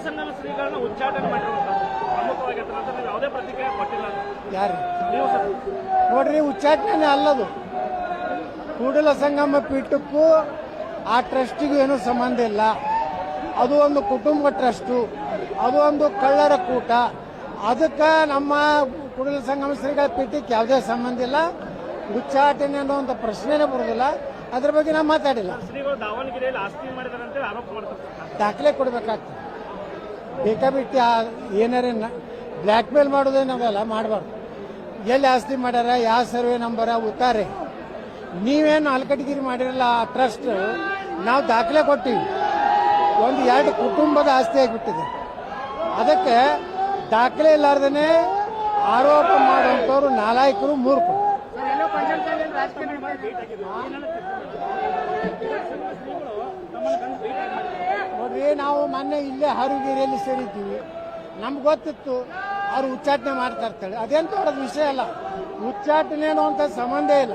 ಶ್ರೀಗಳನ್ನ ಉಚ್ಚಾಟನೆ ಮಾಡಿರುವಂತಹ ಯಾವುದೇ ಪ್ರತಿಕ್ರಿಯೆ ಕೊಟ್ಟಿಲ್ಲ. ಯಾರು? ನೀವು ಸರ್. ನೋಡ್ರಿ ಉಚ್ಚಾಟನೆ ಅಲ್ಲದು. ಕೂಡಲ ಸಂಗಮ ಪೀಠಕ್ಕೂ ಆ ಟ್ರಸ್ಟಿಗೂ ಏನೂ ಸಂಬಂಧ ಇಲ್ಲ. ಅದು ಒಂದು ಕುಟುಂಬ ಟ್ರಸ್ಟು ಅದು ಒಂದು ಕಳ್ಳರ ಕೂಟ. ಅದಕ್ಕೆ ನಮ್ಮ ಕೂಡಲ ಸಂಗಮ ಶ್ರೀಗಳ ಪೀಠಕ್ಕೆ ಯಾವುದೇ ಸಂಬಂಧ ಇಲ್ಲ. ಉಚ್ಚಾಟನೆ ಅನ್ನುವಂಥ ಪ್ರಶ್ನೆನೇ ಬರೋದಿಲ್ಲ. ಅದ್ರ ಬಗ್ಗೆ ನಾವು ಮಾತಾಡಿಲ್ಲ. ದಾವಣಗೆರೆಯಲ್ಲಿ ಆಸ್ತಿ ಮಾಡಿದಾರೆ ದಾಖಲೆ ಕೊಡ್ಬೇಕಾಗ್ತದೆ. ಬೇಕಾಬಿಟ್ಟು ಆ- ಏನಾರ ಬ್ಲ್ಯಾಕ್ ಮೇಲ್ ಮಾಡೋದೇನದಲ್ಲ ಮಾಡಬಾರ್ದು. ಎಲ್ಲಿ ಆಸ್ತಿ ಮಾಡ್ಯಾರ, ಯಾವ ಸರ್ವೆ ನಂಬರ, ಉತ್ತಾರೆ. ನೀವೇನು ಅಲ್ಕಟಗಿರಿ ಮಾಡಿರಲ್ಲ ಆ ಟ್ರಸ್ಟ್ ನಾವು ದಾಖಲೆ ಕೊಟ್ಟಿವಿ ಒಂದು ಎರಡು ಕುಟುಂಬದ ಆಸ್ತಿ ಆಗಿಬಿಟ್ಟಿದೆ. ಅದಕ್ಕೆ ದಾಖಲೆ ಇಲ್ಲಾರ್ದೇ ಆರೋಪ ಮಾಡುವಂಥವ್ರು ನಾಲಾಯಕರು ಮೂರು ನಾವು ಮೊನ್ನೆ ಇಲ್ಲೇ ಹರುಗಿರಿಯಲ್ಲಿ ಸೇರಿದ್ದೀವಿ. ನಮ್ಗೆ ಗೊತ್ತಿತ್ತು ಅವರು ಉಚ್ಚಾಟನೆ ಮಾಡ್ತಾ ಇರ್ತಾಳೆ ಅದೇನು ಅವ್ರದ್ದು ವಿಷಯ ಅಲ್ಲ. ಉಚ್ಚಾಟನೆ ಅನ್ನುವಂಥ ಸಂಬಂಧ ಇಲ್ಲ.